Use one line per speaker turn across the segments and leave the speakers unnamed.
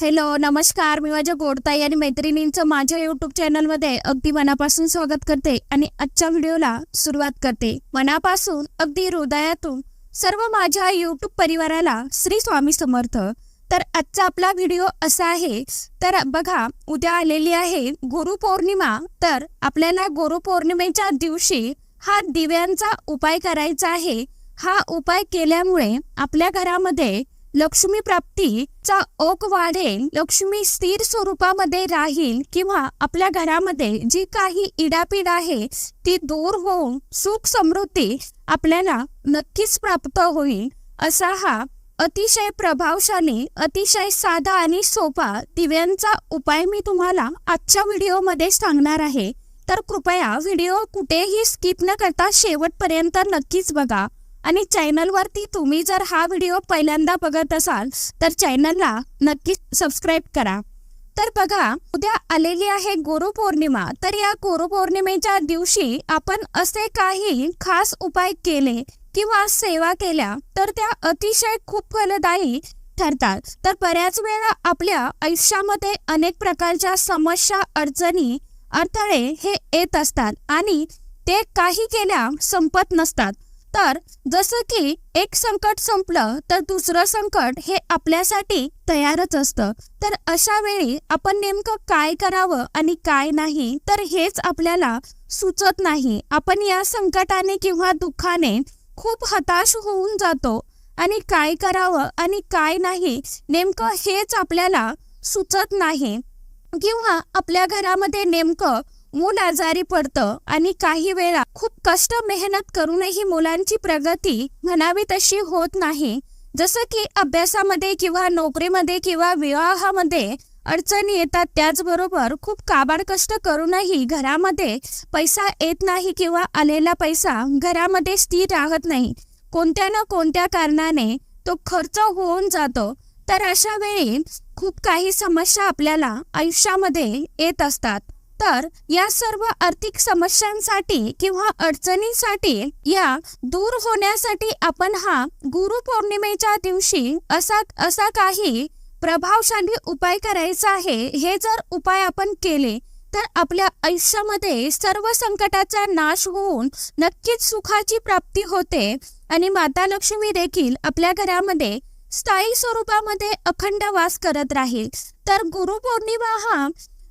Hello नमस्कार. मी माझ्या गोडताई आणि मैत्रिणींचं माझ्या युट्यूब चॅनलमध्ये अगदी मनापासून स्वागत करते आणि आजच्या व्हिडिओला सुरुवात करते. मनापासून अगदी हृदयातून सर्व माझ्या युट्यूब परिवाराला श्री स्वामी समर्थ. तर आजचा आपला व्हिडिओ असा आहे तर बघा उद्या आलेली आहे गुरुपौर्णिमा तर आपल्याला गुरुपौर्णिमेच्या दिवशी हा दिव्यांचा उपाय करायचा आहे. हा उपाय केल्यामुळे आपल्या घरामध्ये लक्ष्मी प्राप्तीचा ओक वाढेल लक्ष्मी स्थिर स्वरूपामध्ये राहील किंवा आपल्या घरामध्ये जी काही इडापीड आहे ती दूर होऊन सुख समृद्धी आपल्याला नक्कीच प्राप्त होईल. असा हा अतिशय प्रभावशाली अतिशय साधा आणि सोपा दिव्यांचा उपाय मी तुम्हाला आजच्या व्हिडिओमध्ये सांगणार आहे. तर कृपया व्हिडिओ कुठेही स्किप न करता शेवटपर्यंत नक्कीच बघा. आणि चॅनलवरती तुम्ही जर हा व्हिडिओ पहिल्यांदा बघत असाल तर चॅनलला नक्कीच सबस्क्राईब करा. तर बघा उद्या आलेली आहे गुरुपौर्णिमा तर या गुरुपौर्णिमेच्या दिवशी आपण असे काही खास उपाय केले किंवा सेवा केल्या तर त्या अतिशय खूप फलदायी ठरतात. तर बऱ्याच वेळा आपल्या आयुष्यामध्ये अनेक प्रकारच्या समस्या अडचणी अडथळे हे येत असतात आणि ते काही केल्या संपत नसतात. तर जसं की एक संकट संपलं तर दुसरं संकट हे आपल्यासाठी तयारच असतं. तर अशा वेळी आपण नेमकं काय करावं आणि काय नाही तर हेच आपल्याला सुचत नाही. आपण या संकटाने किंवा दुःखाने खूप हताश होऊन जातो. आणि काय करावं आणि काय नाही नेमकं हेच आपल्याला सुचत नाही. किंवा आपल्या घरामध्ये नेमकं मूल आजारी पडतं आणि काही वेळा खूप कष्ट मेहनत करूनही मुलांची प्रगती म्हणावी तशी होत नाही. जसं की अभ्यासामध्ये किंवा नोकरीमध्ये किंवा विवाहामध्ये अडचणी येतात त्याचबरोबर खूप काबाड कष्ट करूनही घरामध्ये पैसा येत नाही किंवा आलेला पैसा घरामध्ये स्थिर राहत नाही. कोणत्या ना कोणत्या कारणाने तो खर्च होऊन जातो. तर अशा वेळी खूप काही समस्या आपल्याला आयुष्यामध्ये येत असतात. तर या सर्व आर्थिक समस्यांसाठी किंवा अडचणींसाठी या दूर होण्यासाठी आपण हा गुरुपौर्णिमेच्या दिवशी असा असा काही प्रभावशाली उपाय करायचा आहे. हे जर उपाय आपण केले तर आपल्या आयुष्यामध्ये सर्व संकटाचा नाश होऊन नक्कीच सुखाची प्राप्ती होते. आणि माता लक्ष्मी देखील आपल्या घरामध्ये स्थायी स्वरूपामध्ये अखंड वास करत राहील. तर गुरुपौर्णिमा हा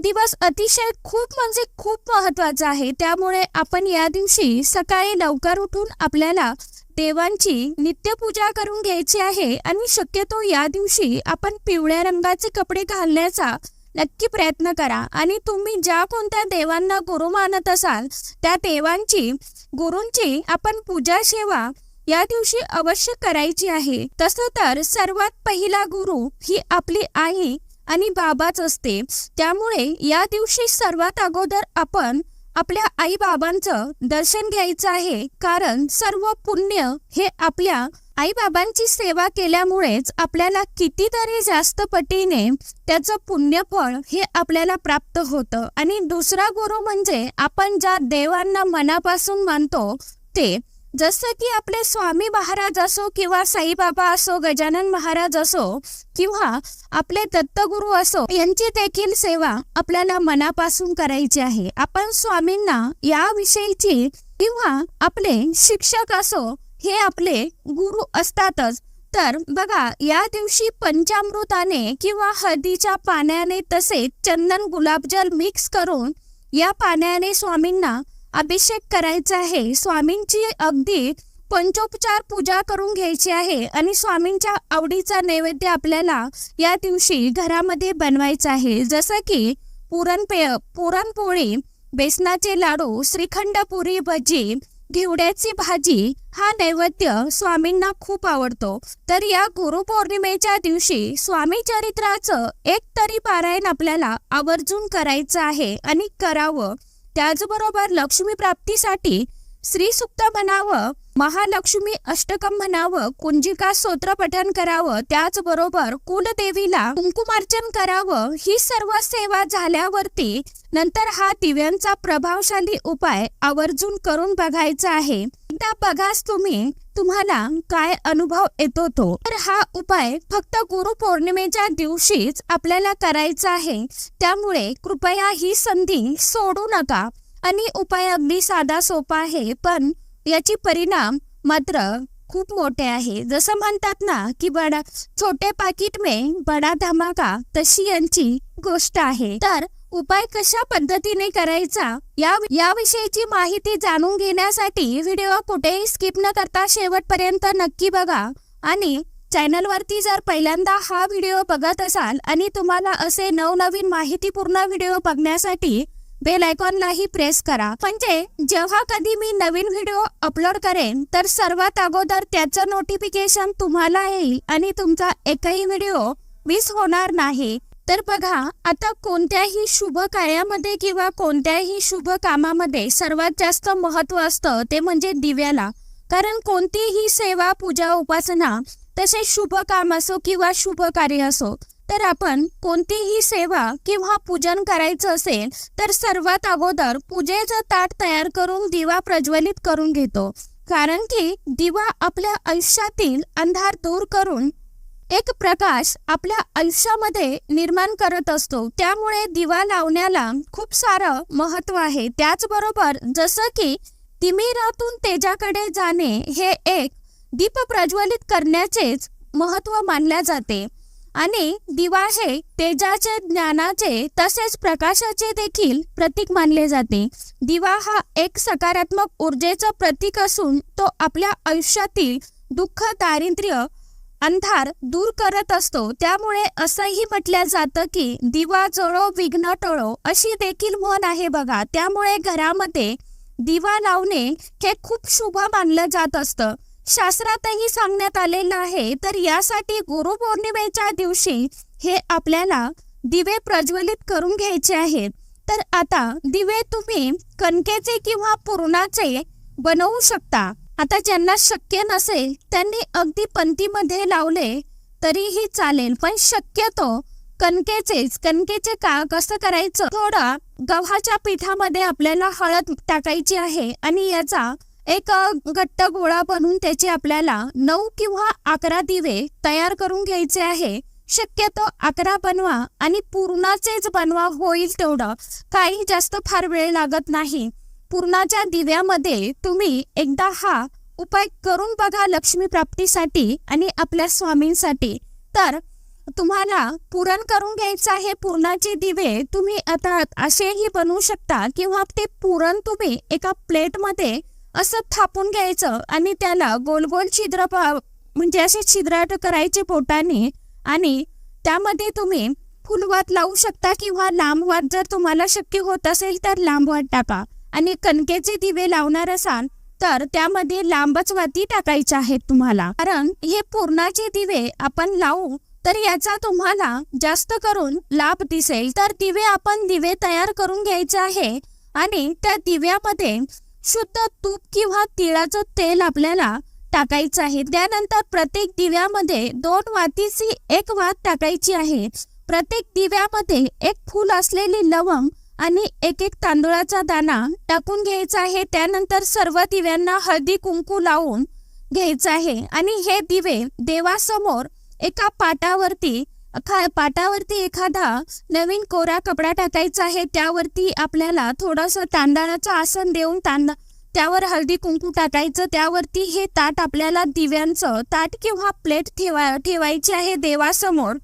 दिवस अतिशय खूप म्हणजे खूप महत्त्वाचा आहे. त्यामुळे आपण या दिवशी सकाळी लवकर उठून आपल्याला देवांची नित्यपूजा करून घ्यायची आहे आणि शक्यतो या दिवशी आपण पिवळ्या रंगाचे कपडे घालण्याचा नक्की प्रयत्न करा. आणि तुम्ही ज्या कोणत्या देवांना गुरु मानत असाल त्या देवांची गुरूंची आपण पूजा सेवा या दिवशी अवश्य करायची आहे. तसं तर सर्वात पहिला गुरु ही आपली आई आणि बाबाच असते. त्यामुळे या दिवशी सर्वात अगोदर आपण आपल्या आई बाबांचं दर्शन घ्यायचं आहे. कारण सर्व पुण्य हे आपल्या आई बाबांची सेवा केल्यामुळेच आपल्याला कितीतरी जास्त पटीने त्याचं पुण्यफळ हे आपल्याला प्राप्त होतं. आणि दुसरा गुरु म्हणजे आपण ज्या देवांना मनापासून मानतो ते जसं की आपले स्वामी महाराज असो किंवा साईबाबा असो गजानन महाराज असो किंवा आपले दत्तगुरु असो यांची देखील सेवा आपल्याला मनापासून करायची आहे. आपण स्वामींना याविषयीची किंवा आपले शिक्षक असो हे आपले गुरु असतातच. तर बघा या दिवशी पंचामृताने किंवा हळदीच्या पाण्याने तसेच चंदन गुलाबजल मिक्स करून या पाण्याने स्वामींना अभिषेक करायचा आहे. स्वामींची अगदी पंचोपचार पूजा करून घ्यायची आहे आणि स्वामींच्या आवडीचा नैवेद्य आपल्याला या दिवशी घरामध्ये बनवायचा आहे. जसं की पुरणपेय पुरणपोळी बेसनाचे लाडू श्रीखंड पुरी भजी घेवड्याची भाजी हा नैवेद्य स्वामींना खूप आवडतो. तर या गुरुपौर्णिमेच्या दिवशी स्वामी चरित्राचं एक तरी पारायण आपल्याला आवर्जून करायचं आहे आणि करावं. त्याचबरोबर लक्ष्मी प्राप्तीसाठी श्री सुक्त म्हणावं महालक्ष्मी अष्टकम म्हणावं कुंजिका स्तोत्र पठन करावं त्याचबरोबर कुलदेवीला कुंकुमार्चन करावं ही सर्व सेवा झाल्यावरती नंतर हा दिव्यांचा प्रभावशाली उपाय आवर्जून करून बघायचा आहे. एकदा बघाच तुम्ही तुम्हाला काय अनुभव येतो तो. तर हा उपाय फक्त गुरुपौर्णिमेच्या दिवशीच आपल्याला करायचा आहे. त्यामुळे कृपया ही संधी सोडू नका. आणि उपाय अगदी साधा सोपा आहे पण याची परिणाम मात्र खूप मोठे आहे. जसं म्हणतात ना की बडा छोटे पाकिट में बडा धमाका तशी यांची गोष्ट आहे. तर उपाय कशा पद्धतीने करायचा या याविषयीची माहिती जाणून घेण्यासाठी व्हिडिओ कुठेही स्किप न करता शेवटपर्यंत नक्की बघा. आणि चॅनलवरती जर पहिल्यांदा हा व्हिडिओ बघत असाल आणि तुम्हाला असे नवनवीन माहितीपूर्ण व्हिडिओ बघण्यासाठी बेल आयकॉनलाही प्रेस करा. म्हणजे जेव्हा कधी मी नवीन व्हिडिओ अपलोड करेन तर सर्वात अगोदर त्याचं नोटिफिकेशन तुम्हाला येईल आणि तुमचा एकही व्हिडिओ मिस होणार नाही. तर बघा आता कोणत्याही शुभ कार्यामध्ये किंवा कोणत्याही शुभ कामामध्ये सर्वात जास्त महत्त्व असतं ते म्हणजे दिव्याला. कारण कोणतीही सेवा पूजा उपासना तसे शुभ काम असो किंवा शुभ कार्य असो तर आपण कोणतीही सेवा किंवा पूजन करायचं असेल तर सर्वात अगोदर पूजेचं ताट तयार करून दिवा प्रज्वलित करून घेतो. कारण की दिवा आपल्या आयुष्यातील अंधार दूर करून एक प्रकाश आपल्या आयुष्यामध्ये निर्माण करत असतो. त्यामुळे दिवा लावण्याला खूप सारं महत्त्व आहे. त्याचबरोबर जसं की तिमिरातून तेजाकडे जाणे हे एक दीप प्रज्वलित करण्याचेच महत्त्व मानल्या जाते. आणि दिवा हे तेजाचे ज्ञानाचे तसेच प्रकाशाचे देखील प्रतीक मानले जाते. दिवा हा एक सकारात्मक ऊर्जेचं प्रतीक असून तो आपल्या आयुष्यातील दुःख दारिद्र्य अंधार दूर करत असतो. त्यामुळे असंही म्हटलं जातं की दिवा जळो विघ्न टळो अशी देखील म्हण आहे बघा. त्यामुळे घरामध्ये दिवा लावणे हे खूप शुभ मानलं जात असतं. शास्त्रातही सांगण्यात आलेलं आहे तर यासाठी गुरुपौर्णिमेच्या दिवशी हे आपल्याला दिवे प्रज्वलित करून घ्यायचे आहेत. तर आता दिवे तुम्ही कणकेचे किंवा पूर्णाचे बनवू शकता. आता ज्यांना शक्य नसेल त्यांनी अगदी पंथीमध्ये लावले तरीही चालेल. पण शक्यतो कणकेचेच कणकेचे का कसं करायचं? थोडा गव्हाच्या पिठामध्ये आपल्याला हळद टाकायची आहे आणि याचा एक घट्ट गोळा बनवून त्याचे आपल्याला नऊ किंवा अकरा दिवे तयार करून घ्यायचे आहे. शक्यतो अकरा बनवा आणि पूर्णाचेच बनवा होईल तेवढं. काही जास्त फार वेळ लागत नाही. पूर्णाच्या दिव्यामध्ये तुम्ही एकदा हा उपाय करून बघा लक्ष्मी प्राप्तीसाठी आणि आपल्या स्वामींसाठी. तर तुम्हाला पुरण करून घ्यायचं आहे पुरणाचे दिवे तुम्ही आता असेही बनवू शकता किंवा ते पुरण तुम्ही एका प्लेटमध्ये असं थापून घ्यायचं आणि त्याला गोल गोल छिद्र म्हणजे असे छिद्राट करायचे पोटाने आणि त्यामध्ये तुम्ही फुलवात लावू शकता किंवा लांबवात जर तुम्हाला शक्य होत असेल तर लांब वात टाका. आणि कणकेचे दिवे लावणार असाल तर त्यामध्ये लांबच वाती टाकायच्या आहेत तुम्हाला. कारण हे पूर्णाचे दिवे आपण लावू तर याचा तुम्हाला जास्त करून लाभ दिसेल. तर दिवे आपण दिवे तयार करून घ्यायचे आहे आणि त्या दिव्यामध्ये शुद्ध तूप किंवा तिळाचं तेल आपल्याला टाकायचं आहे. त्यानंतर प्रत्येक दिव्यामध्ये दोन वातीची एक वात टाकायची आहे. प्रत्येक दिव्यामध्ये एक फूल असलेली लवंग आणि एक एक तांदूळाचा दाणा टाकून घ्यायचा आहे. त्यानंतर सर्व दिव्यांना हळदी कुंकू लावून घ्यायचं आहे. आणि हे दिवे देवासमोर एका पाटावरती पाटावरती एखादा नवीन कोरा कपडा टाकायचा आहे. त्यावरती आपल्याला थोडंसं तांदळाचं आसन देऊन तांद त्यावर हळदी कुंकू टाकायचं. त्यावरती हे ताट आपल्याला दिव्यांचं ताट किंवा प्लेट ठेवा ठेवायची आहे देवासमोर.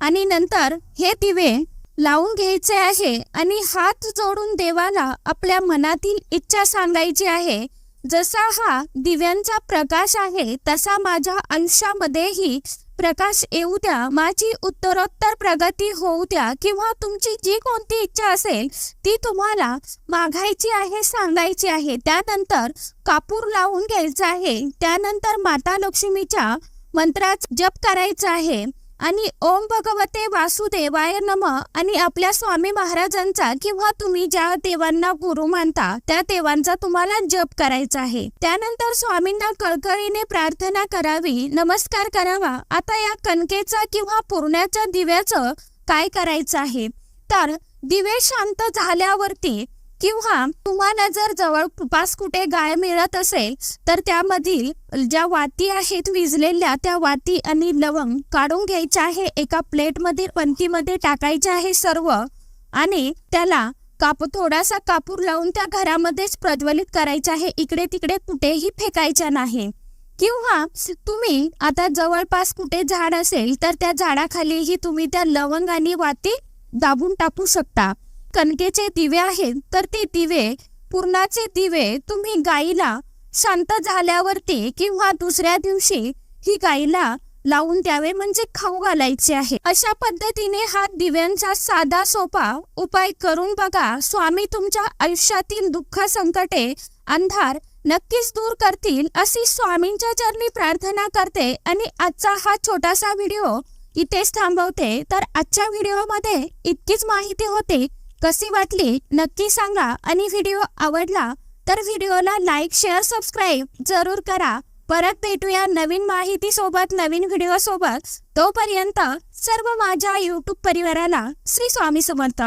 आणि नंतर हे दिवे लावून घ्यायचे आहे आणि हात जोडून देवाला आपल्या मनातील इच्छा सांगायची आहे. जसा हा दिव्यांचा प्रकाश आहे तसा माझ्या अंशामध्येही प्रकाश येऊ द्या. माझी उत्तरोत्तर प्रगती होऊ द्या किंवा तुमची जी कोणती इच्छा असेल ती तुम्हाला मागायची आहे सांगायची आहे. त्यानंतर कापूर लावून घ्यायचा आहे. त्यानंतर माता लक्ष्मीच्या मंत्राचा जप करायचा आहे. आणि ओम भगवते वासुदेवाय नम. आणि आपल्या स्वामी महाराजांचा किंवा तुम्ही ज्या देवांना गुरु मानता त्या देवांचा तुम्हाला जप करायचा आहे. त्यानंतर स्वामींना कळकळीने प्रार्थना करावी नमस्कार करावा. आता या कणकेचा किंवा पुरण्याच्या दिव्याचं काय करायचं आहे? तर दिवे शांत झाल्यावरती किंवा तुम्हाला जर जवळपास कुठे गाय मिळत असेल तर त्यामधील ज्या वाती आहेत विजलेल्या त्या वाती आणि लवंग काढून घ्यायच्या आहे. एका प्लेटमध्ये पंतीमध्ये टाकायचे आहे सर्व आणि त्याला कापू थोडासा कापूर लावून त्या घरामध्येच प्रज्वलित करायचा आहे. इकडे तिकडे कुठेही फेकायच्या नाही. किंवा तुम्ही आता जवळपास कुठे झाड असेल तर त्या झाडाखालीही तुम्ही त्या लवंग आणि वाती दाबून टाकू शकता. कणकेचे दिवे आहेत तर ते दिवे पूर्णाचे दिवे तुम्ही गाईला शांत झाल्यावरती किंवा दुसऱ्या दिवशी ही गाईला लावून द्यावे म्हणजे खाऊ घालायचे आहे. अशा पद्धतीने हा दिव्यांचा साधा सोपा उपाय करून बघा. स्वामी तुमच्या आयुष्यातील दुःख संकटे अंधार नक्कीच दूर करतील अशी स्वामींच्या चरणी प्रार्थना करते आणि आजचा हा छोटासा व्हिडिओ इथेच थांबवते. तर आजच्या व्हिडिओमध्ये इतकीच माहिती होती. कशी वाटली? नक्की सांगा. आणि व्हिडिओ आवडला तर व्हिडिओला लाईक शेअर सबस्क्राईब जरूर करा. परत भेटूया नवीन माहिती सोबत नवीन व्हिडिओ सोबत तोपर्यंत सर्व माझ्या यूट्यूब परिवाराला श्री स्वामी समर्थ.